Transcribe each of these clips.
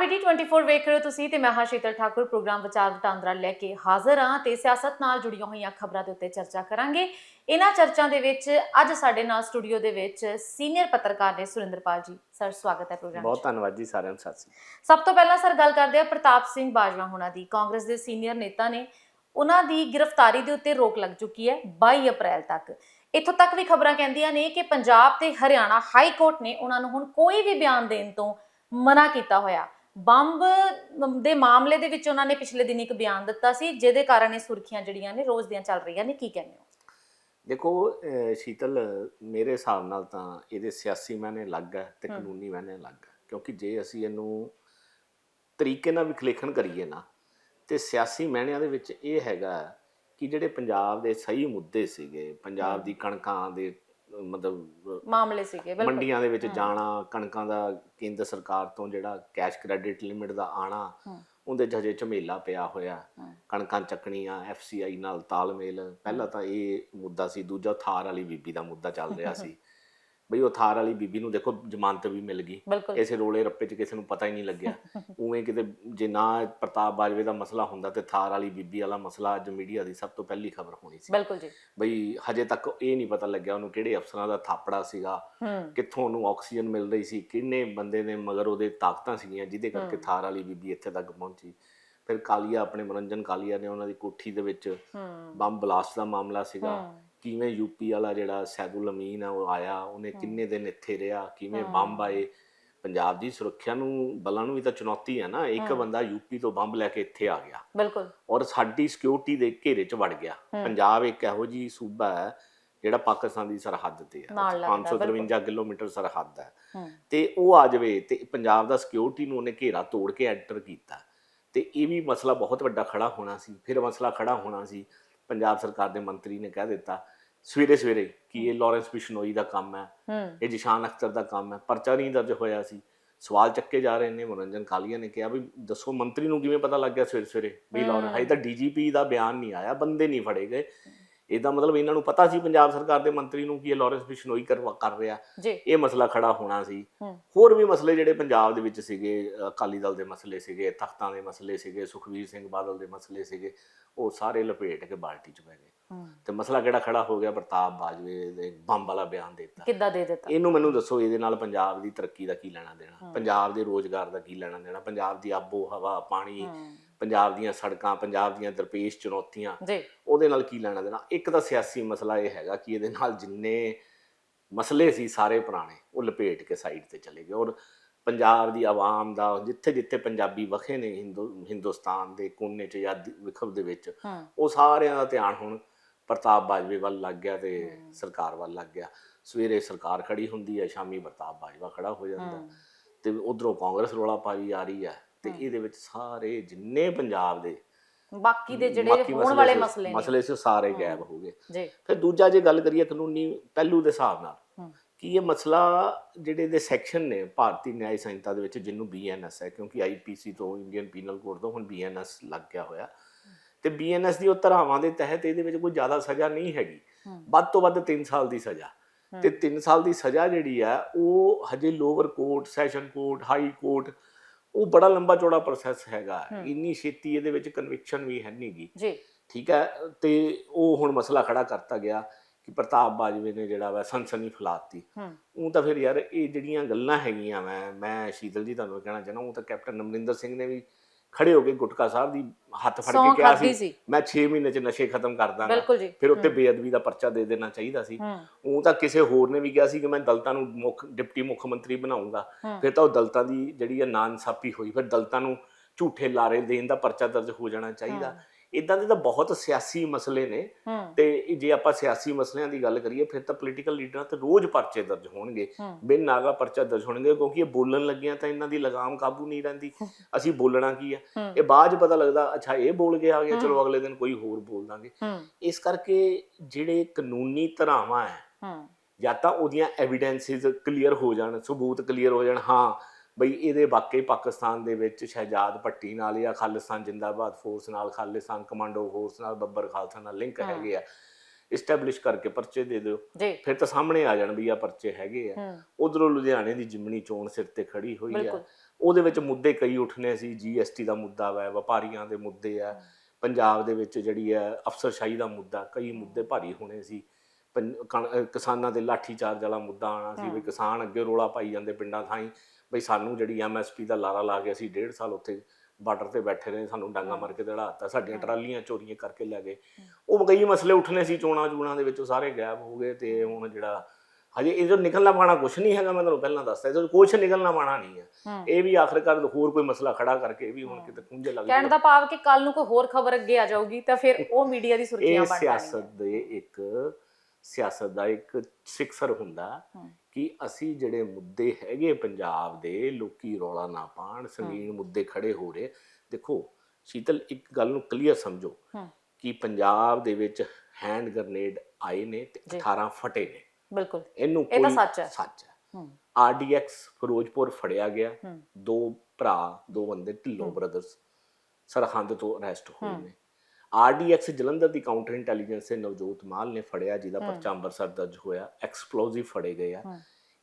ਆਰਪੀਟੀ 24 ਵੇਖ ਰਹੇ ਹੋ ਤੁਸੀਂ ਤੇ ਮੈਂ ਹਾਂ ਸ਼ੀਤਲ ਠਾਕੁਰ ਪ੍ਰੋਗਰਾਮ ਵਿਚਾਰ ਵਟਾਂਦਰਾ ਲੈ ਕੇ ਹਾਜ਼ਰ ਹਾਂ ਤੇ ਸਿਆਸਤ ਨਾਲ ਜੁੜੀਆਂ ਹੋਈਆਂ ਖਬਰਾਂ ਦੇ ਉੱਤੇ ਚਰਚਾ ਕਰਾਂਗੇ। ਇਹਨਾਂ ਚਰਚਾਂ ਦੇ ਵਿੱਚ ਅੱਜ ਸਾਡੇ ਨਾਲ ਸਟੂਡੀਓ ਦੇ ਵਿੱਚ ਸੀਨੀਅਰ ਪੱਤਰਕਾਰ ਨੇ ਸੁਰਿੰਦਰਪਾਲ ਜੀ। ਸਰ ਸਵਾਗਤ ਹੈ ਪ੍ਰੋਗਰਾਮ ਬਹੁਤ ਧੰਨਵਾਦ ਜੀ ਸਾਰਿਆਂ ਨੂੰ ਸਤਿ ਸ੍ਰੀ ਸਭ ਤੋਂ ਪਹਿਲਾਂ ਸਰ ਗੱਲ ਕਰਦੇ ਆ ਪ੍ਰਤਾਪ ਸਿੰਘ ਬਾਜਵਾ ਹੋਣਾ ਦੀ। ਕਾਂਗਰਸ ਦੇ ਸੀਨੀਅਰ ਨੇਤਾ ਨੇ ਉਹਨਾਂ ਦੀ ਗ੍ਰਿਫਤਾਰੀ ਦੇ ਉੱਤੇ ਰੋਕ ਲੱਗ ਚੁੱਕੀ ਹੈ 22 ਅਪ੍ਰੈਲ ਤੱਕ। ਇੱਥੋਂ ਤੱਕ ਵੀ ਖਬਰਾਂ ਕਹਿੰਦੀਆਂ ਨੇ ਕਿ ਪੰਜਾਬ ਤੇ ਹਰਿਆਣਾ ਹਾਈ ਕੋਰਟ ਨੇ ਉਹਨਾਂ ਨੂੰ ਹੁਣ ਕੋਈ ਵੀ ਬਿਆਨ ਦੇਣ ਤੋਂ ਮਨਾ ਕੀਤਾ ਹੋਇਆ। ਬੰਬ ਦੇ ਮਾਮਲੇ ਦੇ ਵਿੱਚ ਉਹਨਾਂ ਨੇ ਪਿਛਲੇ ਦਿਨ ਇੱਕ ਬਿਆਨ ਦਿੱਤਾ ਸੀ ਜਿਹਦੇ ਕਾਰਨ ਇਹ ਸੁਰਖੀਆਂ ਜਿਹੜੀਆਂ ਨੇ ਰੋਜ਼ ਦੀਆਂ ਚੱਲ ਰਹੀਆਂ ਨੇ ਕੀ ਕਹਿੰਦੇ ਹੋ ਦੇਖੋ ਸ਼ੀਤਲ ਮੇਰੇ ਹਿਸਾਬ ਨਾਲ ਤਾਂ ਇਹਦੇ ਸਿਆਸੀ ਮਾਇਨੇ ਅਲੱਗ ਹੈ ਤੇ। ਕਾਨੂੰਨੀ ਮਾਇਨੇ ਅਲੱਗ ਹੈ ਕਿਉਂਕਿ ਜੇ ਅਸੀਂ ਇਹਨੂੰ ਤਰੀਕੇ ਨਾਲ ਵਿਖਲੇਖਣ ਕਰੀਏ ਨਾ ਤੇ ਸਿਆਸੀ ਮਾਇਨਿਆਂ ਦੇ ਵਿੱਚ ਇਹ ਹੈਗਾ ਕਿ ਜਿਹੜੇ ਪੰਜਾਬ ਦੇ ਸਹੀ ਮੁੱਦੇ ਸੀਗੇ ਪੰਜਾਬ। ਦੀ ਕਣਕਾਂ ਦੇ ਮਤਲਬ ਮਾਮਲੇ ਸੀਗੇ ਬਿਲਕੁਲ ਮੰਡੀਆਂ ਦੇ ਵਿੱਚ। ਜਾਣਾ ਕਣਕਾਂ ਦਾ ਕੇਂਦਰ ਸਰਕਾਰ ਤੋਂ ਜਿਹੜਾ ਕੈਸ਼ ਕ੍ਰੈਡਿਟ ਲਿਮਿਟ ਦਾ ਆਣਾ। ਉਹਦੇ ਹਜੇ ਝਮੇਲਾ ਪਿਆ ਹੋਇਆ। ਕਣਕਾਂ ਚੱਕਣੀਆਂ ਐਫਸੀਆਈ ਨਾਲ ਤਾਲਮੇਲ ਪਹਿਲਾਂ ਤਾਂ ਇਹ ਮੁੱਦਾ ਸੀ ਦੂਜਾ ਥਾਰ ਵਾਲੀ ਬੀਬੀ ਦਾ ਮੁੱਦਾ ਚੱਲ ਰਿਹਾ ਸੀ ਬਈ ਉਹ ਥਾਰ ਵਾਲੀ ਬੀਬੀ ਨੂੰ ਦੇਖੋ ਜ਼ਮਾਨਤ ਵੀ ਮਿਲ ਗਈ। ਬਿਲਕੁਲ। ਰੋਲੇ ਰੱਪੇ 'ਚ ਕਿਸੇ ਨੂੰ ਪਤਾ ਹੀ ਨਹੀਂ ਲੱਗਿਆ। ਉਵੇਂ ਕਿਤੇ ਜੇ ਨਾ ਪ੍ਰਤਾਪ ਬਾਜਵੇ ਦਾ ਮਸਲਾ ਹੁੰਦਾ ਤੇ ਥਾਰ ਵਾਲੀ ਬੀਬੀ ਵਾਲਾ ਮਸਲਾ ਅੱਜ ਮੀਡੀਆ ਦੀ ਸਭ ਤੋਂ ਪਹਿਲੀ ਖਬਰ ਹੋਣੀ ਸੀ। ਬਿਲਕੁਲ ਜੀ। ਬਈ ਹਜੇ ਤੱਕ ਇਹ ਨਹੀਂ ਪਤਾ ਲੱਗਿਆ ਉਹਨੂੰ ਕਿਹੜੇ ਅਫਸਰਾਂ ਦਾ ਥਾਪੜਾ ਸੀਗਾ ਹੂੰ। ਕਿੱਥੋਂ ਉਹਨੂੰ ਆਕਸੀਜਨ ਮਿਲ ਰਹੀ ਸੀ ਕਿੰਨੇ ਬੰਦੇ ਨੇ ਮਗਰ ਉਹਦੇ ਤਾਕਤਾਂ ਸੀਗੀਆਂ ਜਿਹਦੇ ਕਰਕੇ। ਥਾਰ ਵਾਲੀ ਬੀਬੀ ਇੱਥੇ ਤੱਕ ਪਹੁੰਚੀ। ਫਿਰ ਕਾਲੀਆ ਆਪਣੇ ਮਨੋਰੰਜਨ ਕਾਲੀਆ ਨੇ ਉਹਨਾਂ ਦੀ ਕੋਠੀ ਦੇ ਵਿੱਚ ਹੂੰ। ਬੰਬ ਬਲਾਸਟ ਦਾ ਮਾਮਲਾ ਸੀਗਾ। ਹੂੰ। ਕਿਵੇਂ ਯੂਪੀ ਵਾਲਾ ਜਿਹੜਾ ਸੈਦੁਲ ਅਮੀਨ ਆ ਉਹ ਆਇਆ ਉਹਨੇ। ਕਿੰਨੇ ਦਿਨ ਇੱਥੇ ਰਿਹਾ ਕਿਵੇਂ। ਬੰਬ ਆਏ? ਪੰਜਾਬ ਦੀ ਸੁਰੱਖਿਆ ਨੂੰ ਬਲਾਂ ਨੂੰ ਵੀ ਤਾਂ ਚੁਣੌਤੀ ਹੈ ਨਾ ਇੱਕ। ਬੰਦਾ ਯੂਪੀ ਤੋਂ ਬੰਬ ਲੈ ਕੇ ਇੱਥੇ ਆ ਗਿਆ। ਬਿਲਕੁਲ। ਔਰ ਸਾਡੀ ਸਿਕਿਉਰਿਟੀ ਦੇ ਘੇਰੇ 'ਚ ਵੜ ਗਿਆ। ਪੰਜਾਬ ਇੱਕ ਇਹੋ ਜੀ ਸੂਬਾ ਹੈ ਜਿਹੜਾ ਪਾਕਿਸਤਾਨ ਦੀ ਸਰਹੱਦ ਤੇ ਹੈ। ਨਾਲ ਲੱਗਦਾ, 553 ਕਿਲੋਮੀਟਰ ਸਰਹੱਦ ਹੂੰ। ਤੇ ਉਹ ਆ ਜਾਵੇ ਤੇ ਪੰਜਾਬ ਦਾ ਸਿਕਿਉਰਿਟੀ ਨੂੰ ਉਹਨੇ ਘੇਰਾ ਤੋੜ ਕੇ ਐਂਟਰ ਕੀਤਾ। ਤੇ ਇਹ ਵੀ ਮਸਲਾ ਬਹੁਤ ਵੱਡਾ ਖੜਾ ਹੋਣਾ ਸੀ। ਫਿਰ ਮਸਲਾ ਖੜਾ ਹੋਣਾ ਸੀ। ਪੰਜਾਬ ਸਰਕਾਰ ਦੇ ਮੰਤਰੀ ਨੇ ਕਹਿ ਦਿੱਤਾ ਸਵੇਰੇ ਸਵੇਰੇ ਕਿ ਇਹ ਲਾਰੈਂਸ ਬਿਸ਼ਨੋਈ ਦਾ ਕੰਮ ਹੈ ਇਹ ਜਿਸ਼ਾਨ ਅਖਤਰ ਦਾ ਕੰਮ ਹੈ ਪਰਚਾ ਨਹੀਂ ਦਰਜ ਹੋਇਆ ਸੀ। ਸਵਾਲ ਚੱਕੇ ਜਾ ਰਹੇ ਨੇ ਮਨੋਰੰਜਨ ਕਾਲੀਆ ਨੇ ਕਿਹਾ ਵੀ ਦੱਸੋ ਮੰਤਰੀ ਨੂੰ ਕਿਵੇਂ ਪਤਾ ਲੱਗ ਗਿਆ ਸਵੇਰੇ ਸਵੇਰੇ? ਵੀ ਲਾਰੈਂਸ। ਹਜੇ ਤਾਂ ਡੀਜੀਪੀ ਦਾ ਬਿਆਨ ਨਹੀਂ ਆਇਆ ਬੰਦੇ ਨਹੀਂ ਫੜੇ ਗਏ। ਇਹਦਾ ਮਤਲਬ ਇਹਨਾਂ ਨੂੰ ਪਤਾ ਸੀ ਪੰਜਾਬ ਸਰਕਾਰ ਦੇ ਮੰਤਰੀ ਨੂੰ ਕਿ ਇਹ ਲਾਰੈਂਸ ਬਿਸ਼ਨੋਈ ਕਰਵਾ ਕਰ ਰਿਹਾ। ਇਹ ਮਸਲਾ ਖੜਾ ਹੋਣਾ ਸੀ। ਹੋਰ ਵੀ ਮਸਲੇ ਜਿਹੜੇ ਪੰਜਾਬ ਦੇ ਵਿੱਚ ਸੀਗੇ ਅਕਾਲੀ ਦਲ ਦੇ ਮਸਲੇ ਸੀਗੇ ਤਖਤਾਂ ਦੇ ਮਸਲੇ ਸੀਗੇ ਸੁਖਵੀਰ ਸਿੰਘ ਬਾਦਲ ਦੇ ਮਸਲੇ ਸੀਗੇ ਉਹ ਸਾਰੇ ਲਪੇਟ ਕੇ ਬਾਲਟੀ 'ਚ ਪੈ ਗਏ। ਤੇ ਮਸਲਾ ਕਿਹੜਾ ਖੜਾ ਹੋ ਗਿਆ? ਪ੍ਰਤਾਪ ਬਾਜਵੇ ਦੇ ਬੰਬ ਵਾਲਾ ਬਿਆਨ ਦਿੱਤਾ। ਕਿੱਦਾਂ ਦੇ ਦਿੱਤਾ? ਇਹਨੂੰ ਮੈਨੂੰ ਦੱਸੋ ਇਹਦੇ ਨਾਲ ਪੰਜਾਬ ਦੀ ਤਰੱਕੀ ਦਾ ਕੀ ਲੈਣਾ ਦੇਣਾ। ਪੰਜਾਬ ਦੇ ਰੋਜ਼ਗਾਰ ਦਾ ਕੀ ਲੈਣਾ ਦੇਣਾ? ਪੰਜਾਬ ਦੀ ਆਬੋ ਹਵਾ ਪਾਣੀ ਪੰਜਾਬ ਦੀਆਂ ਸੜਕਾਂ ਪੰਜਾਬ ਦੀਆਂ ਦਰਪੇਸ਼ ਚੁਣੌਤੀਆਂ ਜੀ। ਉਹਦੇ ਨਾਲ ਕੀ ਲੈਣਾ ਦੇਣਾ? ਇੱਕ ਤਾਂ ਸਿਆਸੀ ਮਸਲਾ ਇਹ ਹੈਗਾ ਕਿ ਇਹਦੇ ਨਾਲ ਜਿੰਨੇ ਮਸਲੇ ਸੀ ਸਾਰੇ ਪੁਰਾਣੇ ਉਹ ਲਪੇਟ ਕੇ ਸਾਈਡ ਤੇ ਚਲੇ ਗਏ। ਔਰ ਪੰਜਾਬ ਦੀ ਆਵਾਮ ਦਾ ਜਿੱਥੇ ਜਿੱਥੇ ਪੰਜਾਬੀ ਵਖੇ ਨੇ ਹਿੰਦੂ ਹਿੰਦੁਸਤਾਨ ਦੇ ਕੋਨੇ 'ਚ ਜਾਂ ਵਿਖਵ ਦੇ ਵਿੱਚ ਉਹ ਸਾਰਿਆਂ ਦਾ ਧਿਆਨ ਹੁਣ ਪ੍ਰਤਾਪ ਬਾਜਵੇ ਵੱਲ ਲੱਗ ਗਿਆ ਤੇ। ਸਰਕਾਰ ਵੱਲ ਲੱਗ ਗਿਆ। ਸਵੇਰੇ ਸਰਕਾਰ ਖੜੀ ਹੁੰਦੀ ਹੈ ਸ਼ਾਮੀ ਪ੍ਰਤਾਪ ਬਾਜਵਾ ਖੜਾ ਹੋ ਜਾਂਦਾ। ਤੇ ਉਧਰੋਂ ਕਾਂਗਰਸ ਰੋਲਾ ਪਾਈ ਆ ਰਹੀ ਹੈ। ਤੇ। ਇਹਦੇ ਵਿੱਚ ਸਾਰੇ ਜਿੰਨੇ ਪੰਜਾਬ ਦੇ ਬਾਕੀ ਦੇ ਜਿਹੜੇ ਬਾਕੀ ਹੋਣ ਵਾਲੇ ਮਸਲੇ ਨੇ ਮਸਲੇ ਸੀ ਉਹ ਸਾਰੇ। ਗਾਇਬ ਹੋ ਗਏ ਜੀ ਫਿਰ ਦੂਜਾ ਜੇ ਗੱਲ ਕਰੀਏ ਕਾਨੂੰਨੀ ਪਹਿਲੂ ਦੇ ਹਿਸਾਬ ਨਾਲ। ਕਿ ਇਹ ਮਸਲਾ ਜਿਹੜੇ ਦੇ ਸੈਕਸ਼ਨ ਨੇ ਭਾਰਤੀ ਨਿਆਂ ਸੰਹਿਤਾ ਦੇ ਵਿੱਚ ਜਿਹਨੂੰ ਬੀਐਨਐਸ ਹੈ ਕਿਉਂਕਿ ਆਈਪੀਸੀ ਤੋਂ ਇੰਡੀਅਨ ਪੀਨਲ ਕੋਡ ਤੋਂ ਹੁਣ ਬੀਐਨਐਸ ਲੱਗ ਗਿਆ ਹੋਇਆ ਤੇ ਬੀਐਨਐਸ ਦੀ ਉਹ ਧਾਰਾਵਾਂ ਦੇ ਤਹਿਤ ਇਹਦੇ ਵਿੱਚ ਕੋਈ ਜ਼ਿਆਦਾ ਸਜ਼ਾ ਨਹੀਂ ਹੈਗੀ ਵੱਧ ਤੋਂ ਵੱਧ 3 ਸਾਲ ਦੀ ਸਜ਼ਾ। ਤੇ 3 ਸਾਲ ਦੀ ਸਜ਼ਾ ਜਿਹੜੀ ਆ ਉਹ ਹਜੇ lower court session court high court ਉਹ ਬੜਾ ਲੰਬਾ ਚੌੜਾ ਪ੍ਰੋਸੈਸ ਹੈਗਾ। ਇੰਨੀ ਛੇਤੀ ਇਹਦੇ ਵਿੱਚ ਕਨਵਿਕਸ਼ਨ ਵੀ ਹੈ ਨਹੀਂਗੀ ਜੀ। ਠੀਕ ਹੈ ਤੇ ਉਹ ਹੁਣ ਮਸਲਾ ਖੜਾ ਕਰਤਾ ਗਿਆ ਕਿ ਪ੍ਰਤਾਪ ਬਾਜਵੇ ਨੇ ਜਿਹੜਾ ਵਾ ਸਨਸਨੀ ਫੈਲਾਤੀ। ਉਹ ਤਾਂ ਫਿਰ ਯਾਰ ਇਹ ਜਿਹੜੀਆਂ ਗੱਲਾਂ ਹੈਗੀਆਂ ਮੈਂ ਮੈਂ ਸ਼ੀਤਲ ਜੀ ਤੁਹਾਨੂੰ ਕਹਿਣਾ ਚਾਹਣਾ ਉਹ ਤਾਂ ਕੈਪਟਨ ਅਮਰਿੰਦਰ ਸਿੰਘ ਨੇ ਵੀ ਖੜੇ ਹੋ ਕੇ ਗੁਟਕਾ ਸਾਹਿਬ ਦੀ ਹੱਥ ਫੜ ਕੇ ਕਿਹਾ ਸੀ ਸੀ। ਮੈਂ 6 ਮਹੀਨੇ ਚ ਨਸ਼ੇ ਖਤਮ ਕਰ ਦਾਂਗਾ। ਬਿਲਕੁਲ ਜੀ। ਫਿਰ ਉੱਤੇ ਬੇਅਦਬੀ ਦਾ ਪਰਚਾ ਦੇ ਦੇਣਾ ਚਾਹੀਦਾ ਸੀ। ਹੂੰ। ਉਹ ਤਾਂ ਕਿਸੇ ਹੋਰ ਨੇ ਵੀ ਕਿਹਾ ਸੀ ਕਿ ਮੈਂ ਦਲਤਾਂ ਨੂੰ ਮੁੱਖ ਡਿਪਟੀ ਮੁੱਖ ਮੰਤਰੀ ਬਣਾਉਂਗਾ। ਹੂੰ। ਫਿਰ ਤਾਂ ਉਹ ਦਲਤਾਂ ਦੀ ਜਿਹੜੀ ਹੈ ਨਾਇਨਸਾਫੀ ਹੋਈ ਫਿਰ ਦਲਤਾਂ ਨੂੰ ਝੂਠੇ ਲਾਰੇ ਦੇਣ ਦਾ ਪਰਚਾ ਦਰਜ ਹੋ ਜਾਣਾ ਚਾਹੀਦਾ। ਇਦਾਂ ਦੇ ਤਾਂ ਬਹੁਤ ਸਿਆਸੀ ਮਸਲੇ ਨੇ ਤੇ ਜੇ ਆਪਾਂ ਸਿਆਸੀ ਮਸਲਿਆਂ ਦੀ ਗੱਲ ਕਰੀਏ ਫਿਰ ਤਾਂ ਪੋਲੀਟੀਕਲ ਲੀਡਰਾਂ ਤੇ ਰੋਜ਼ ਪਰਚੇ ਦਰਜ ਹੋਣਗੇ। ਬਿਨ ਨਾਗਾ ਪਰਚਾ ਦਰਜ ਹੋਣਗੇ ਕਿਉਂਕਿ ਇਹ ਬੋਲਣ ਲੱਗਿਆਂ ਤਾਂ ਇਹਨਾਂ ਦੀ ਲਗਾਮ ਕਾਬੂ ਨਹੀਂ ਰਹਿੰਦੀ। ਅਸੀਂ ਬੋਲਣਾ ਕੀ ਹੂੰ। ਇਹ ਬਾਅਦ ਪਤਾ ਲੱਗਦਾ ਅੱਛਾ ਇਹ ਬੋਲ ਕੇ ਆ ਗਿਆ। ਚਲੋ ਅਗਲੇ ਦਿਨ ਕੋਈ ਹੋਰ ਬੋਲ ਦਾਂਗੇ। ਇਸ ਕਰਕੇ ਜਿਹੜੇ ਕਾਨੂੰਨੀ ਧਰਾਵਾਂ ਹੂੰ ਜਾਂ ਤਾਂ ਉਹਦੀਆਂ ਐਵੀਡੈਂਸਿਸ ਕਲੀਅਰ ਹੋ ਜਾਣ ਸਬੂਤ ਕਲੀਅਰ ਹੋ ਜਾਣ ਹਾਂ ਬਈ ਇਹਦੇ ਵਾਕਈ ਪਾਕਿਸਤਾਨ ਦੇ ਵਿੱਚ ਸ਼ਹਿਜਾਦ ਭੱਟੀ ਨਾਲ ਜਾਂ ਖਾਲਿਸਤਾਨ ਜਿੰਦਾਬਾਦ ਫੋਰਸ ਨਾਲ ਖਾਲਿਸਤਾਨ ਕਮਾਂਡੋ ਫੋਰਸ ਨਾਲ ਬੱਬਰ ਖਾਲਸਾ ਨਾਲ ਲਿੰਕ। ਹੈਗੇ ਆ। ਇਸਟੈਬਲਿਸ਼ ਕਰਕੇ ਪਰਚੇ ਦੇ ਦਿਓ। ਫਿਰ ਤਾਂ ਸਾਹਮਣੇ ਆ ਜਾਣ ਵੀ ਆ ਪਰਚੇ ਹੈਗੇ ਆ। ਉਧਰੋਂ ਲੁਧਿਆਣੇ ਦੀ ਜਿਮਨੀ ਚੋਣ ਸਿਰ ਤੇ ਖੜੀ ਹੋਈ ਆ। ਉਹਦੇ ਵਿੱਚ ਮੁੱਦੇ ਕਈ ਉੱਠਨੇ ਸੀ। ਜੀਐਸਟੀ ਦਾ ਮੁੱਦਾ ਵਾ ਵਪਾਰੀਆਂ ਦੇ ਮੁੱਦੇ ਆ। ਪੰਜਾਬ ਦੇ ਵਿੱਚ ਜਿਹੜੀ ਹੈ ਅਫਸਰਸ਼ਾਹੀ ਦਾ ਮੁੱਦਾ ਕਈ ਮੁੱਦੇ ਭਾਰੀ ਹੋਣੇ ਸੀ। ਕਿਸਾਨਾਂ ਦੇ ਲਾਠੀ ਚਾਰਜ ਵਾਲਾ ਮੁੱਦਾ ਆਣਾ ਸੀ ਵੀ। ਕਿਸਾਨ ਅੱਗੇ ਰੋਲਾ ਪਾਈ ਜਾਂਦੇ ਪਿੰਡਾਂ ਥਾਈਂ। ਬਈ ਸਾਨੂੰ ਜਿਹੜੀ ਐਮਐਸਪੀ ਦਾ ਲਾਰਾ ਲਾ ਕੇ ਅਸੀਂ ਡੇਢ ਸਾਲ ਉੱਥੇ ਬਾਰਡਰ ਤੇ ਬੈਠੇ ਰਹੇ ਸਾਨੂੰ ਡਾਂਗਾ ਮਾਰ ਕੇ ਦੜਾਤਾ ਸਾਡੀਆਂ। ਟਰਾਲੀਆਂ ਚੋਰੀਆਂ ਕਰਕੇ ਲੈ ਗਏ। ਉਹ ਕਈ ਮਸਲੇ ਉੱਠਨੇ ਸੀ ਚੋਣਾਂ ਚੂਣਾਂ ਦੇ ਵਿੱਚ ਸਾਰੇ ਗਾਇਬ ਹੋ ਗਏ ਤੇ ਹੁਣ ਜਿਹੜਾ ਹਜੇ ਇਹ ਜੋ ਨਿਕਲਣਾ ਪਾਣਾ ਕੁਝ ਨਹੀਂ ਹੈਗਾ ਮੈਂ ਤੁਹਾਨੂੰ ਪਹਿਲਾਂ ਦੱਸਦਾ ਇਹ ਤੋਂ ਕੁਝ ਨਿਕਲਣਾ ਪਾਣਾ ਨਹੀਂ ਹੈ ਇਹ ਵੀ ਆਖਰਕਾਰ ਹੋਰ ਕੋਈ ਮਸਲਾ ਖੜਾ ਕਰਕੇ ਇਹ ਵੀ ਹੁਣ। ਕਿਤੇ ਖੁੰਝੇ ਲੱਗ ਕਹਿਣ ਦਾ ਭਾਵ ਕਿ ਕੱਲ ਨੂੰ ਕੋਈ ਹੋਰ ਖਬਰ ਅੱਗੇ ਆ ਜਾਊਗੀ ਤਾਂ ਫਿਰ ਉਹ ਮੀਡੀਆ ਦੀ ਸੁਰਖੀਆਂ ਇਹ ਬਣ ਸਿਆਸਤ ਜਾਣਗੀਆਂ ਦੇ ਇੱਕ ਸਿਆਸਤ ਦਾ ਇੱਕ ਸਿਕਸਰ ਹੁੰਦਾ। ਕਿ ਅਸੀਂ ਜਿਹੜੇ ਮੁੱਦੇ ਹੈਗੇ ਪੰਜਾਬ ਦੇ ਲੋਕੀ ਰੌਲਾ ਨਾ ਪਾਣ ਸੰਗੀਨ ਮੁੱਦੇ ਖੜੇ ਹੋ ਰਹੇ ਦੇਖੋ ਸ਼ੀਤਲ ਇੱਕ ਗੱਲ ਨੂੰ ਕਲੀਅਰ ਸਮਝੋ। ਕਿ ਪੰਜਾਬ ਦੇ ਵਿੱਚ ਹੈਂਡ ਗ੍ਰਨੇਡ ਆਏ ਨੇ ਤੇ ਜੀ। 18 ਫਟੇ ਨੇ ਬਿਲਕੁਲ ਇਹਨੂੰ ਇਹ ਤਾਂ ਸੱਚ ਹੈ। ਸੱਚ ਹੈ ਆਰਡੀਐਕਸ ਫਿਰੋਜ਼ਪੁਰ ਫੜਿਆ ਗਿਆ ਦੋ ਭਰਾ ਦੋ ਬੰਦੇ ਢਿੱਲੋਂ। ਬ੍ਰਦਰਸ ਸਰਹੰਦ ਤੋਂ ਅਰੈਸਟ ਹੋਏ। ਨੇ ਆਰਡੀਐਕਸ ਜਲੰਧਰ ਦੀ ਕਾਊਂਟਰ ਇੰਟੈਲੀਜੈਂਸ ਦੇ ਨਵਜੋਤ ਮਾਲ ਨੇ ਫੜਿਆ ਜਿਹਦਾ। ਪਰਚਾ ਅੰਮ੍ਰਿਤਸਰ ਦਰਜ ਹੋਇਆ ਐਕਸਪਲੋਸਿਵ ਫੜੇ ਗਏ ਆ।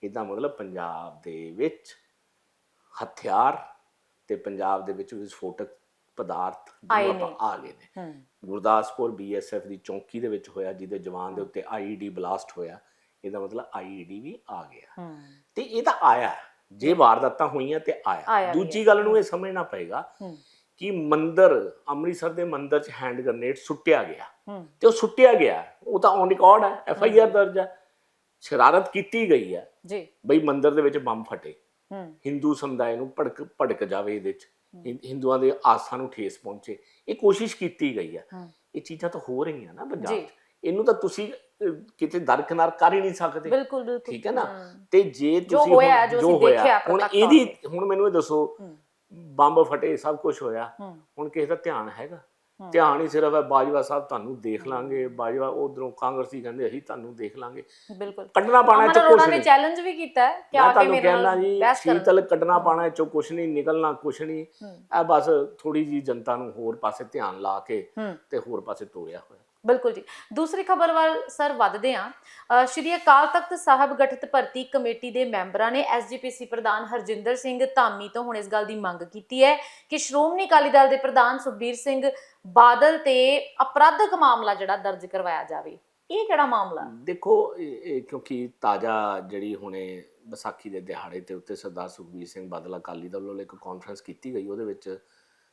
ਇਹਦਾ ਮਤਲਬ ਪੰਜਾਬ ਦੇ ਵਿੱਚ ਹਥਿਆਰ ਤੇ ਪੰਜਾਬ ਦੇ ਵਿੱਚ ਵਿਸਫੋਟਕ ਪਦਾਰਥ ਨੇ। ਆ ਗਏ ਨੇ। ਗੁਰਦਾਸਪੁਰ ਬੀਐਸਐਫ ਦੀ ਚੌਕੀ ਦੇ ਵਿੱਚ ਹੋਇਆ ਜਿਹਦੇ ਜਵਾਨ ਦੇ ਉੱਤੇ ਆਈਈਡੀ ਬਲਾਸਟ ਹੋਇਆ ਇਹਦਾ ਮਤਲਬ ਆਈਈਡੀ ਵੀ ਆ ਗਿਆ। ਤੇ ਇਹ ਤਾਂ ਆਇਆ ਜੇ ਵਾਰਦਾਤਾਂ ਹੋਈਆਂ ਤੇ ਆਇਆ। ਦੂਜੀ। ਗੱਲ ਨੂੰ ਇਹ ਸਮਝਣਾ ਪਏਗਾ ਕਿ ਮੰਦਰ ਅੰਮ੍ਰਿਤਸਰ ਦੇ ਮੰਦਰ 'ਚ ਹੈਂਡ ਗ੍ਰਨੇਡ ਸੁੱਟਿਆ ਗਿਆ। ਤੇ ਉਹ ਸੁੱਟਿਆ ਗਿਆ। ਉਹ ਤਾਂ ਔਨ ਰਿਕਾਰਡ ਹੈ ਐਫ ਆਈ ਆਰ ਦਰਜ ਹੈ। ਸ਼ਰਾਰਤ ਕੀਤੀ ਗਈ ਹੈ। ਜੀ। ਬਈ ਮੰਦਰ ਦੇ ਵਿੱਚ ਬੰਬ ਫਟੇ। ਹਿੰਦੂ ਸਮੁਦਾਇ ਨੂੰ ਭੜਕ ਭੜਕ ਜਾਵੇ ਇਹਦੇ 'ਚ। ਹਿੰਦੂਆਂ ਦੇ ਆਸਥਾ ਨੂੰ ਠੇਸ ਪਹੁੰਚੇ। ਇਹ ਕੋਸ਼ਿਸ਼ ਕੀਤੀ ਗਈ ਹੈ। ਇਹ ਚੀਜ਼ਾਂ ਤਾਂ ਹੋ ਰਹੀਆਂ ਨਾ ਪੰਜਾਬ ਜੀ। 'ਚ। ਇਹਨੂੰ ਤਾਂ ਤੁਸੀਂ ਕਿਤੇ ਦਰਕਨਾਰ ਕਰ ਹੀ ਨਹੀਂ ਸਕਦੇ। ਬਿਲਕੁਲ ਬਿਲਕੁਲ। ਠੀਕ ਹੈ ਨਾ? ਤੇ ਜੇ ਜੋ ਤੁਸੀਂ ਹੋਇਆ, ਹੁਣ- ਜੋ ਜੋ ਅਸੀਂ ਹੋਇਆ, ਦੇਖਿਆ ਹੁਣ ਇਹਦੀ ਹੁਣ ਮੈਨੂੰ ਇਹ ਦੱਸੋ। ਬੰਬ ਫਟੇ ਸਭ ਕੁਝ ਹੋਇਆ। ਹੁਣ ਕਿਸੇ ਦਾ ਧਿਆਨ ਹੈਗਾ। ਧਿਆਨ ਹੀ ਸਿਰਫ ਹੈ ਬਾਜਵਾ ਸਾਹਿਬ ਤੁਹਾਨੂੰ ਦੇਖ ਲਾਂਗੇ। ਬਾਜਵਾ ਉਧਰੋਂ ਕਾਂਗਰਸੀ ਕਹਿੰਦੇ ਅਸੀਂ ਤੁਹਾਨੂੰ ਦੇਖ ਲਾਂਗੇ। ਬਿਲਕੁਲ। ਕੱਢਣਾ ਪਾਣਾ ਅਰੋੜਾ ਕੁਛ ਨੇ ਨਹੀਂ। ਚੈਲੰਜ ਵੀ ਕੀਤਾ ਕਿ ਆ ਕੇ ਮੇਰੇ ਨਾਲ ਬਹਿਸ ਕਰਨ। ਸ਼ੀਤਲ ਕੱਢਣਾ ਪਾਣਾ ਇੱਥੋਂ ਕੁਛ ਨਹੀਂ ਨਿਕਲਣਾ ਕੁਛ ਨਹੀਂ। ਇਹ ਬਸ ਥੋੜੀ ਜੀ ਜਨਤਾ ਨੂੰ ਹੋਰ ਪਾਸੇ ਧਿਆਨ ਲਾ ਕੇ ਤੇ ਹੋਰ ਪਾਸੇ ਤੋਰਿਆ ਹੋਇਆ। ਬਿਲਕੁਲ ਜੀ। ਦੂਸਰੀ ਖਬਰ ਵੱਲ ਸਰ ਵੱਧਦੇ ਹਾਂ। ਸ਼੍ਰੀ ਅਕਾਲ ਤਖਤ ਸਾਹਿਬ ਗਠਿਤ ਭਰਤੀ ਕਮੇਟੀ ਦੇ ਮੈਂਬਰਾਂ ਨੇ ਐਸਜੀਪੀਸੀ ਪ੍ਰਧਾਨ ਹਰਜਿੰਦਰ ਸਿੰਘ ਧਾਮੀ ਤੋਂ ਹੁਣ ਇਸ ਗੱਲ ਦੀ ਮੰਗ ਕੀਤੀ ਹੈ ਕਿ ਸ਼੍ਰੋਮਣੀ ਅਕਾਲੀ ਦਲ ਦੇ ਪ੍ਰਧਾਨ ਸੁਖਬੀਰ ਸਿੰਘ ਬਾਦਲ ਤੇ ਅਪਰਾਧਕ ਮਾਮਲਾ ਜਿਹੜਾ ਦਰਜ ਕਰਵਾਇਆ ਜਾਵੇ। ਇਹ ਕਿਹੜਾ ਮਾਮਲਾ? ਦੇਖੋ ਕਿਉਂਕਿ ਤਾਜ਼ਾ ਜਿਹੜੀ ਹੁਣੇ ਵਿਸਾਖੀ ਦੇ ਦਿਹਾੜੇ ਤੇ ਉੱਤੇ ਸਰਦਾਰ ਸੁਖਬੀਰ ਸਿੰਘ ਬਾਦਲ ਅਕਾਲੀ ਦਲ ਵੱਲੋਂ ਇੱਕ ਕਾਨਫਰੰਸ ਕੀਤੀ ਗਈ ਉਹਦੇ ਵਿੱਚ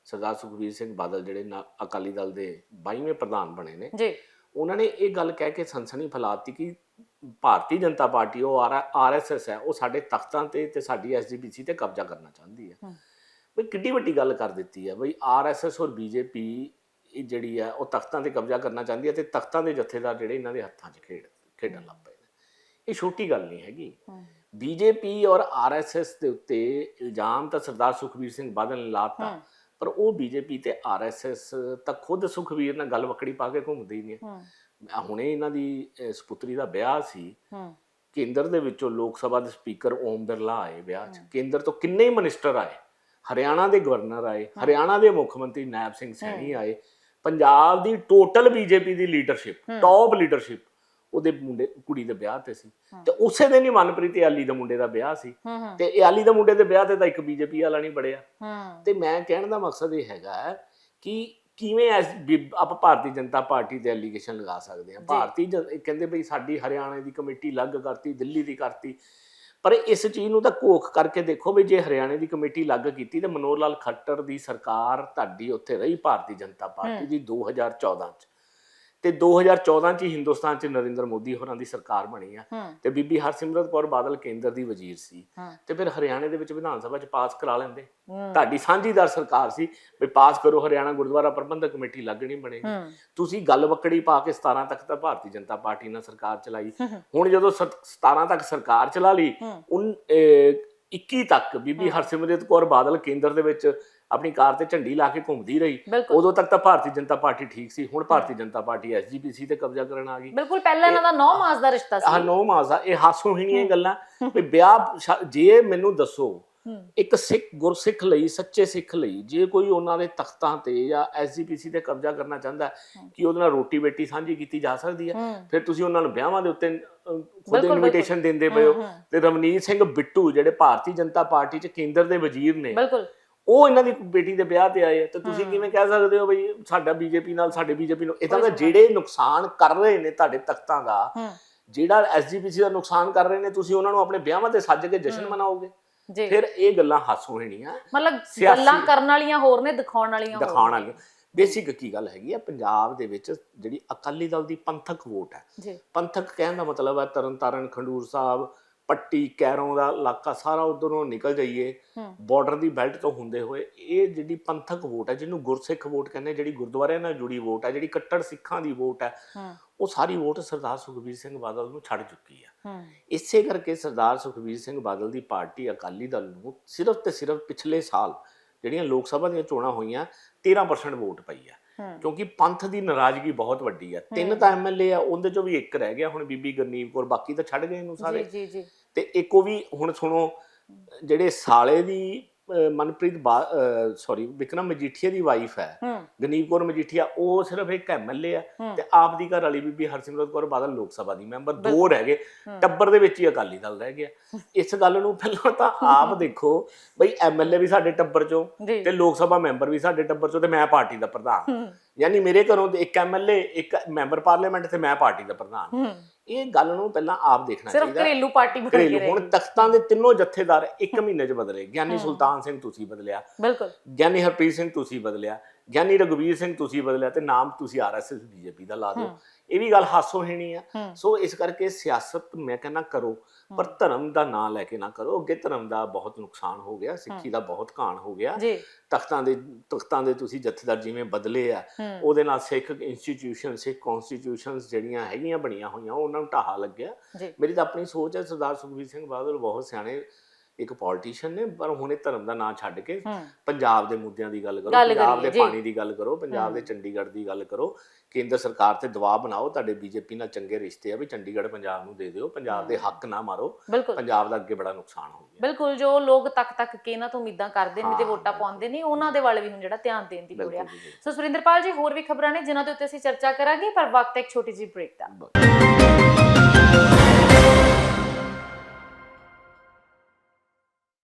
ਸਰਦਾਰ ਸੁਖਬੀਰ ਸਿੰਘ ਬਾਦਲ ਜਿਹੜੇ ਅਕਾਲੀ ਦਲ ਦੇ 22ਵੇਂ ਪ੍ਰਧਾਨ ਬਣੇ ਨੇ। ਜੀ। ਉਹਨਾਂ ਨੇ ਇਹ ਗੱਲ ਕਹਿ ਕੇ ਸਨਸਨੀ ਫੈਲਾਤੀ ਕਿ ਭਾਰਤੀ ਜਨਤਾ ਪਾਰਟੀ ਉਹ ਆਰਐਸਐਸ ਹੈ ਉਹ ਸਾਡੇ ਤਖਤਾਂ ਤੇ ਤੇ ਸਾਡੀ ਐਸਜੀਪੀਸੀ ਤੇ ਕਬਜ਼ਾ ਕਰਨਾ ਚਾਹੁੰਦੀ ਹੈ। ਬਈ ਕਿੱਡੀ ਵੱਡੀ ਗੱਲ ਕਰ ਦਿੱਤੀ ਹੈ ਬਈ ਆਰਐਸਐਸ ਔਰ ਬੀਜੇਪੀ ਇਹ ਜਿਹੜੀ ਹੈ ਉਹ ਤਖਤਾਂ ਤੇ ਕਬਜ਼ਾ ਕਰਨਾ ਚਾਹੁੰਦੀ ਹੈ ਤੇ ਤਖਤਾਂ ਦੇ ਜਥੇਦਾਰ ਜਿਹੜੇ ਇਹਨਾਂ ਦੇ ਹੱਥਾਂ 'ਚ ਖੇਡ ਖੇਡਣ ਲੱਗ ਪਏ ਨੇ। ਇਹ ਛੋਟੀ ਗੱਲ ਨਹੀਂ ਹੈਗੀ। ਬੀਜੇਪੀ ਔਰ ਆਰਐਸਐਸ ਦੇ ਉੱਤੇ ਇਲਜ਼ਾਮ ਤਾਂ ਸਰਦਾਰ ਸੁਖਬੀਰ ਸਿੰਘ ਬਾਦਲ ਨੇ ਲਾਤਾ ਪਰ ਉਹ ਬੀਜੇਪੀ ਤੇ ਆਰਐਸਐਸ ਤਾਂ ਖੁਦ ਸੁਖਬੀਰ ਨਾਲ ਗੱਲ ਵਕੜੀ ਪਾ ਕੇ ਘੁੰਮਦੀ ਨੇ ਹੂੰ। ਆਹ ਹੁਣੇ ਇਹਨਾਂ ਦੀ ਅਹ, ਸਪੁੱਤਰੀ ਦਾ ਵਿਆਹ ਸੀ। ਹੂੰ। ਕੇਂਦਰ ਦੇ ਵਿੱਚੋਂ ਲੋਕ ਸਭਾ ਦੇ ਸਪੀਕਰ ਓਮ ਬਿਰਲਾ ਆਏ ਵਿਆਹ 'ਚ। ਕੇਂਦਰ ਤੋਂ ਕਿੰਨੇ ਹੀ ਮਿਨਿਸਟਰ ਆਏ? ਹਰਿਆਣਾ ਦੇ ਗਵਰਨਰ ਆਏ ਹਰਿਆਣਾ ਦੇ ਮੁੱਖ ਮੰਤਰੀ ਨਾਇਬ ਸਿੰਘ ਸੈਣੀ ਆਏ ਪੰਜਾਬ ਦੀ ਟੋਟਲ ਬੀਜੇਪੀ ਦੀ ਲੀਡਰਸ਼ਿਪ। ਟੌਪ ਲੀਡਰਸ਼ਿਪ ਉਹਦੇ ਮੁੰਡੇ ਕੁੜੀ ਦੇ ਵਿਆਹ ਤੇ ਸੀ। ਤੇ ਉਸੇ ਦਿਨ ਹੀ ਮਨਪ੍ਰੀਤ ਆਲੀ ਦੇ ਮੁੰਡੇ ਦਾ ਵਿਆਹ ਸੀ। ਹੂੰ ਹੂੰ। ਤੇ ਆਲੀ ਦੇ ਮੁੰਡੇ ਦੇ ਵਿਆਹ ਤੇ ਤਾਂ ਇੱਕ ਬੀਜੇਪੀ ਵਾਲਾ ਨਹੀਂ ਬੜਿਆ। ਹੂੰ। ਤੇ ਮੈਂ ਕਹਿਣ ਦਾ ਮਕਸਦ ਇਹ ਹੈਗਾ ਕਿ ਕਿਵੇਂ ਐਸ ਵੀ ਆਪਾਂ ਭਾਰਤੀ ਜਨਤਾ ਪਾਰਟੀ ਤੇ ਐਲੀਗੇਸ਼ਨ ਲਗਾ ਸਕਦੇ ਹਾਂ। ਭਾਰਤੀ ਜਨ- ਕਹਿੰਦੇ ਬਈ ਸਾਡੀ ਹਰਿਆਣਾ ਦੀ ਕਮੇਟੀ ਅਲੱਗ ਕਰਤੀ ਦਿੱਲੀ ਦੀ ਕਰਤੀ ਪਰ ਇਸ ਚੀਜ਼ ਨੂੰ ਤਾਂ ਘੋਖ ਕਰਕੇ ਦੇਖੋ ਵੀ ਜੇ ਹਰਿਆਣੇ ਦੀ ਕਮੇਟੀ ਅਲੱਗ ਕੀਤੀ ਤੇ ਮਨੋਹਰ ਲਾਲ ਖੱਟਰ ਦੀ ਸਰਕਾਰ ਤੁਹਾਡੀ ਉੱਥੇ ਰਹੀ ਭਾਰਤੀ ਜਨਤਾ ਪਾਰਟੀ। ਦੀ 2014 ਚ ਤੇ 2014 ਚ ਹਿੰਦੁਸਤਾਨ ਚ ਨਰਿੰਦਰ ਮੋਦੀ ਹੋਰਾਂ ਦੀ ਸਰਕਾਰ ਬਣੀ ਆ। ਤੇ ਬੀਬੀ ਹਰਸਿਮਰਤ ਕੌਰ ਬਾਦਲ ਕੇਂਦਰ ਦੀ ਵਜ਼ੀਰ ਸੀ। ਤੇ ਫਿਰ ਹਰਿਆਣੇ ਦੇ ਵਿੱਚ ਵਿਧਾਨ ਸਭਾ ਚ ਪਾਸ ਕਰਾ ਲੈਂਦੇ। ਤੁਹਾਡੀ ਸਾਂਝੀਦਾਰ ਸਰਕਾਰ ਸੀ ਵੀ ਪਾਸ ਕਰੋ ਹਰਿਆਣਾ ਗੁਰਦੁਆਰਾ ਪ੍ਰਬੰਧਕ ਕਮੇਟੀ ਲੱਗਣੀ ਬਣੇਗੀ। ਤੁਸੀਂ ਗੱਲ ਵਕੜੀ ਪਾ ਕੇ 17 ਤੱਕ ਤਾਂ ਭਾਰਤੀ ਜਨਤਾ ਪਾਰਟੀ ਨਾਲ ਸਰਕਾਰ ਚਲਾਈ। ਹੁਣ ਜਦੋਂ ਸਤ- 17 ਤੱਕ ਸਰਕਾਰ ਚਲਾ ਲਈ ਹੂੰ। ਉਨ ਅਹ, 21 ਤੱਕ ਬੀਬੀ। ਹਰਸਿਮਰਤ ਕੌਰ ਬਾਦਲ ਕੇਂਦਰ ਦੇ ਵਿੱਚ ਆਪਣੀ ਕਾਰ ਤੇ ਝੰਡੀ ਲਾ ਕੇ ਘੁੰਮਦੀ ਰਹੀ। ਬਿਲਕੁਲ। ਉਦੋਂ ਤੱਕ ਤਾਂ ਭਾਰਤੀ ਜਨਤਾ ਪਾਰਟੀ ਠੀਕ ਸੀ ਹੁਣ ਭਾਰਤੀ ਜਨਤਾ ਪਾਰਟੀ ਐਸਜੀਪੀਸੀ ਤੇ ਕਬਜ਼ਾ ਕਰਨ ਆ ਗਈ। ਬਿਲਕੁਲ ਪਹਿਲਾਂ ਇਹਨਾਂ ਦਾ 9 ਮਾਸ ਦਾ ਰਿਸ਼ਤਾ ਆਹ ਸੀ ਨੌ ਮਾਸ ਆ ਇਹ ਹਾਸੋਹੀਣੀਆਂ ਹਮ। ਗੱਲਾਂ। ਵੀ ਵਿਆਹ ਸ਼ਾ- ਜੇ ਮੈਨੂੰ ਦੱਸੋ ਹੂੰ। ਇੱਕ ਸਿੱਖ ਗੁਰਸਿੱਖ ਲਈ ਸੱਚੇ ਸਿੱਖ ਲਈ ਜੇ ਕੋਈ ਉਹਨਾਂ ਦੇ ਤਖਤਾਂ ਤੇ ਜਾਂ ਐਸਜੀਪੀਸੀ ਤੇ ਕਬਜ਼ਾ ਕਰਨਾ ਚਾਹੁੰਦਾ ਹੈ ਹਮ। ਕਿ ਉਹਦੇ ਨਾਲ ਰੋਟੀ ਬੇਟੀ ਸਾਂਝੀ ਕੀਤੀ ਜਾ ਸਕਦੀ ਹੈ ਹੂੰ। ਫਿਰ ਤੁਸੀਂ ਉਹਨਾਂ ਨੂੰ ਵਿਆਹਾਂ ਦੇ ਉੱਤੇ ਅਹ, ਖੁਦ ਬਿਲਕੁਲ, ਇਨਵੀਟੇਸ਼ਨ ਦਿੰਦੇ ਪਏ ਹੋ। ਹੂੰ, ਹੂੰ, ਤੇ ਰਵਨੀਤ ਸਿੰਘ ਬਿੱਟੂ ਜਿਹੜੇ ਭਾਰਤੀ ਜਨਤਾ ਪਾਰਟੀ ਚ ਕੇਂਦਰ ਦੇ ਵਜ਼ੀਰ ਨੇ ਬਿਲਕੁਲ। ਉਹ ਇਹਨਾਂ ਦੀ ਬੇਟੀ ਦੇ ਵਿਆਹ ਤੇ ਆਏ ਆ ਤੇ ਤੁਸੀਂ। ਕਿਵੇਂ ਕਹਿ ਸਕਦੇ ਹੋ ਬਈ ਸਾਡਾ ਬੀਜੇਪੀ ਨਾਲ ਸਾਡੇ ਬੀਜੇਪੀ ਨੂੰ ਇਦਾਂ ਦਾ ਜਿਹੜੇ ਨੁਕਸਾਨ ਕਰ ਰਹੇ ਨੇ ਤੁਹਾਡੇ ਤਖਤਾਂ ਦਾ ਜਿਹੜਾ ਐਸਜੀਪੀਸੀ ਦਾ ਨੁਕਸਾਨ ਕਰ ਰਹੇ ਨੇ ਤੁਸੀਂ ਉਹਨਾਂ ਨੂੰ ਆਪਣੇ ਵਿਆਹਾਂ ਤੇ ਸੱਜ ਕੇ ਜਸ਼ਨ। ਮਨਾਓਗੇ? ਫਿਰ ਇਹ ਗੱਲਾਂ ਹਾਸੋ ਹੋਣੀਆਂ। ਮਤਲਬ ਗੱਲਾਂ ਕਰਨ ਵਾਲੀਆਂ ਹੋਰ ਨੇ ਦਿਖਾਉਣ ਵਾਲੀਆਂ ਹੋਰ ਦਿਖਾਉਣ। ਵਾਲੀਆਂ। ਬੇਸਿਕ ਕੀ ਗੱਲ ਹੈਗੀ ਆ ਪੰਜਾਬ ਦੇ ਵਿੱਚ ਜਿਹੜੀ ਅਕਾਲੀ ਦਲ ਦੀ ਪੰਥਕ ਵੋਟ ਹੈ। ਪੰਥਕ ਕਹਿਣ ਦਾ ਮਤਲਬ ਹੈ ਤਰਨਤਾਰਨ ਖੰਡੂਰ ਸਾਹਿਬ ਪੱਟੀ ਕੈਰੋਂ ਦਾ ਇਲਾਕਾ ਸਾਰਾ ਉਧਰੋਂ ਨਿਕਲ ਜਾਈਏ। ਬਾਰਡਰ ਦੀ ਬੈਲਟ ਤੋਂ ਹੁੰਦੇ ਹੋਏ ਇਹ ਜਿਹੜੀ ਪੰਥਕ ਵੋਟ ਹੈ ਜਿਹਨੂੰ ਗੁਰਸਿੱਖ ਵੋਟ ਕਹਿੰਦੇ ਜਿਹੜੀ ਗੁਰਦੁਆਰਿਆਂ ਨਾਲ ਜੁੜੀ ਵੋਟ ਹੈ ਜਿਹੜੀ ਕੱਟੜ ਸਿੱਖਾਂ ਦੀ ਵੋਟ ਹੈ ਉਹ ਸਾਰੀ ਵੋਟ ਸਰਦਾਰ ਸੁਖਬੀਰ ਸਿੰਘ ਬਾਦਲ ਨੂੰ ਛੱਡ ਚੁੱਕੀ ਹੈ ਹੂੰ। ਇਸੇ ਕਰਕੇ ਸਰਦਾਰ ਸੁਖਬੀਰ ਸਿੰਘ ਬਾਦਲ ਦੀ ਪਾਰਟੀ ਅਕਾਲੀ ਦਲ ਨੂੰ ਸਿਰਫ ਤੇ ਸਿਰਫ ਪਿਛਲੇ ਸਾਲ ਜਿਹੜੀਆਂ ਲੋਕ ਸਭਾ ਦੀਆਂ ਚੋਣਾਂ ਹੋਈਆਂ 13% ਵੋਟ ਪਈ ਹੂੰ ਕਿਉਂਕਿ ਪੰਥ ਦੀ ਨਾਰਾਜ਼ਗੀ ਬਹੁਤ ਵੱਡੀ ਹੈ ਤਿੰਨ। ਤਾਂ ਐਮਐਲਏ ਆ ਉਹਦੇ ਚੋਂ ਵੀ ਇੱਕ ਰਹਿ ਗਿਆ ਹੁਣ ਬੀਬੀ ਗਰਨੀਵ ਕੌਰ ਬਾਕੀ ਤਾਂ ਛੱਡ ਗਏ ਜੀ ਸਾਰੇ। ਜੀ ਜੀ ਤੇ ਇੱਕ ਵੀ ਹੁਣ ਸੁਣੋ ਜਿਹੜੇ ਸਾਲੇ ਦੀ ਮਨਪ੍ਰੀਤ ਸੌਰੀ ਵਿਕਰਮ ਮਜੀਠੀਆ ਦੀ ਵਾਈਫ ਹੈ। ਗਨੀਵ ਕੌਰ ਮਜੀਠੀਆ ਉਹ ਸਿਰਫ ਇੱਕ ਐਮਐਲਏ ਆ ਹੂੰ ਤੇ ਆਪ ਦੀ ਘਰ ਵਾਲੀ ਬੀਬੀ ਹਰਸਿਮਰਤ ਕੌਰ ਬਾਦਲ ਲੋਕ ਸਭਾ ਦੀ ਮੈਂਬਰ ਦੋ। ਰਹਿ ਗਏ। ਟੱਬਰ ਦੇ ਵਿੱਚ ਹੀ ਅਕਾਲੀ ਦਲ ਰਹਿ ਗਿਆ। ਇਸ ਗੱਲ ਨੂੰ ਪਹਿਲਾਂ ਤਾਂ ਆਪ ਦੇਖੋ ਬਈ ਐਮਐਲਏ ਵੀ ਸਾਡੇ ਟੱਬਰ ਚੋਂ ਤੇ ਲੋਕ ਸਭਾ ਮੈਂਬਰ ਵੀ ਸਾਡੇ ਟੱਬਰ ਚੋਂ ਤੇ ਮੈਂ ਪਾਰਟੀ ਦਾ ਪ੍ਰਧਾਨ। ਯਾਨੀ ਮੇਰੇ ਘਰੋਂ ਤੇ ਇੱਕ ਐਮਐਲਏ ਇੱਕ ਮੈਂਬਰ ਪਾਰਲੀਮੈਂਟ ਤੇ ਮੈਂ ਪਾਰਟੀ ਦਾ ਪ੍ਰਧਾਨ। ਇਹ ਗੱਲ ਨੂੰ ਪਹਿਲਾਂ ਆਪ ਦੇਖਣਾ ਸਿਰਫ ਚਾਹੀਦਾ। ਘਰੇਲੂ ਪਾਰਟੀ ਬਣ ਕੇ ਰਹੀ ਹੁਣ ਤਖਤਾਂ ਦੇ ਤਿੰਨੋਂ ਜਥੇਦਾਰ ਇੱਕ ਮਹੀਨੇ 'ਚ ਬਦਲੇ। ਗਿਆਨੀ। ਸੁਲਤਾਨ ਸਿੰਘ ਤੁਸੀਂ ਬਦਲਿਆ। ਬਿਲਕੁਲ। ਗਿਆਨੀ ਹਰਪ੍ਰੀਤ ਸਿੰਘ ਤੁਸੀਂ ਬਦਲਿਆ। ਗਿਆਨੀ ਰਗਵੀਰ ਸਿੰਘ ਤੁਸੀਂ ਬਦਲਿਆ ਤੇ ਨਾਮ ਤੁਸੀਂ ਆਰਐਸਐਸ ਬੀਜੇਪੀ ਦਾ ਲਾ ਦਿਓ। ਇਹ ਵੀ ਗੱਲ ਹਾਸੋਹੀਣੀ ਆ। ਹੂੰ। ਸੋ ਇਸ ਕਰਕੇ ਸਿਆਸਤ ਮੈਂ ਕਹਿੰਦਾ ਕਰੋ ਪਰ ਧਰਮ ਦਾ ਨਾਂ ਲੈ ਕੇ ਨਾ ਕਰੋ। ਅੱਗੇ ਧਰਮ ਦਾ ਬਹੁਤ ਨੁਕਸਾਨ ਹੋ ਗਿਆ ਸਿੱਖੀ ਦਾ ਬਹੁਤ ਘਾਣ ਹੋ ਗਿਆ। ਤਖਤਾਂ ਦੇ ਤਖਤਾਂ ਦੇ ਤੁਸੀਂ ਜਥੇਦਾਰ ਜਿਵੇਂ ਬਦਲੇ ਆ ਉਹਦੇ ਨਾਲ ਸਿੱਖ ਇੰਸਟੀਟਿਊਸ਼ਨ ਸਿੱਖ ਕਨਸਟੀਟਿਊਸ਼ਨਸ ਜਿਹੜੀਆਂ ਹੈਗੀਆਂ ਬਣੀਆਂ ਹੋਈਆਂ ਉਹਨਾਂ ਨੂੰ ਢਾਹਾ ਲੱਗਿਆ। ਮੇਰੀ ਤਾਂ ਆਪਣੀ ਸੋਚ ਹੈ ਸਰਦਾਰ ਸੁਖਬੀਰ ਸਿੰਘ ਬਾਦਲ ਬਹੁਤ ਸਿਆਣੇ ਇੱਕ ਪੋਲੀਟੀਸ਼ੀਅਨ ਨੇ ਪਰ ਹੁਣ ਧਰਮ ਦਾ ਨਾਂ ਛੱਡ ਕੇ ਪੰਜਾਬ ਦੇ ਮੁੱਦਿਆਂ ਦੀ ਗੱਲ ਕਰੋ ਪੰਜਾਬ ਦੇ। ਪਾਣੀ ਦੀ ਗੱਲ ਕਰੋ ਪੰਜਾਬ। ਦੇ ਚੰਡੀਗੜ੍ਹ ਦੀ ਗੱਲ ਕਰੋ ਕੇਂਦਰ ਸਰਕਾਰ ਤੇ ਦਬਾਅ ਬਣਾਓ ਤੁਹਾਡੇ ਬੀਜੇਪੀ ਨਾਲ ਚੰਗੇ ਰਿਸ਼ਤੇ ਆ ਵੀ ਚੰਡੀਗੜ੍ਹ ਪੰਜਾਬ ਨੂੰ ਦੇ ਦਿਓ ਪੰਜਾਬ ਦੇ। ਹੱਕ ਨਾ ਮਾਰੋ ਪੰਜਾਬ ਦਾ ਅੱਗੇ ਬੜਾ ਨੁਕਸਾਨ ਹੋ ਗਿਆ ਬਿਲਕੁਲ ਜੋ ਲੋਕ ਤੱਕ ਤੱਕ ਕੇ ਇਹਨਾਂ ਤੋਂ ਉਮੀਦਾਂ ਕਰਦੇ ਨੇ ਤੇ ਵੋਟਾਂ ਪਾਉਂਦੇ ਨੇ ਉਹਨਾਂ ਦੇ ਵੱਲ ਵੀ ਹੁਣ ਜਿਹੜਾ ਧਿਆਨ ਦੇਣ ਦੀ ਲੋੜ ਆ ਸੋ ਸੁਰਿੰਦਰਪਾਲ ਜੀ ਹੋਰ ਵੀ ਖਬਰਾਂ ਨੇ ਜਿਨ੍ਹਾਂ ਦੇ ਉੱਤੇ ਅਸੀਂ ਚਰਚਾ ਕਰਾਂਗੇ ਪਰ ਵਕਤ ਇੱਕ ਛੋਟੀ ਜਿਹੀ ਬ੍ਰੇਕ ਦਾ।